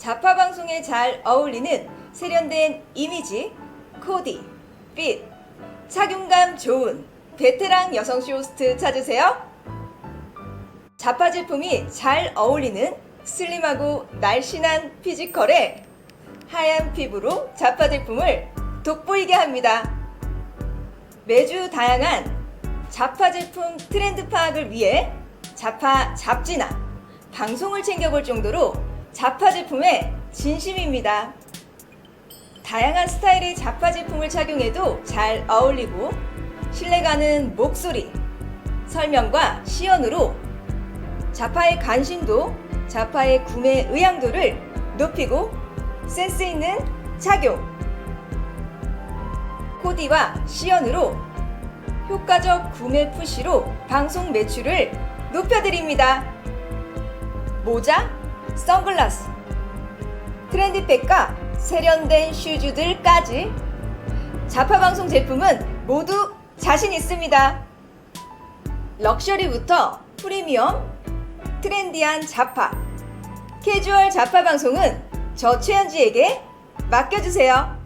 자파 방송에 잘 어울리는 세련된 이미지, 코디, 핏, 착용감 좋은 베테랑 여성 쇼호스트 찾으세요. 자파 제품이 잘 어울리는 슬림하고 날씬한 피지컬에 하얀 피부로 자파 제품을 돋보이게 합니다. 매주 다양한 자파 제품 트렌드 파악을 위해 자파 잡지나 방송을 챙겨볼 정도로 자파 제품에 진심입니다. 다양한 스타일의 자파 제품을 착용해도 잘 어울리고 신뢰가는 목소리, 설명과 시연으로 자파의 관심도, 자파의 구매 의향도를 높이고 센스 있는 착용, 코디와 시연으로 효과적 구매 푸시로 방송 매출을 높여드립니다. 모자, 선글라스, 트렌디백과 세련된 슈즈들까지 자파 방송 제품은 모두 자신 있습니다. 럭셔리부터 프리미엄, 트렌디한 자파, 캐주얼 자파 방송은 저 최현지에게 맡겨주세요.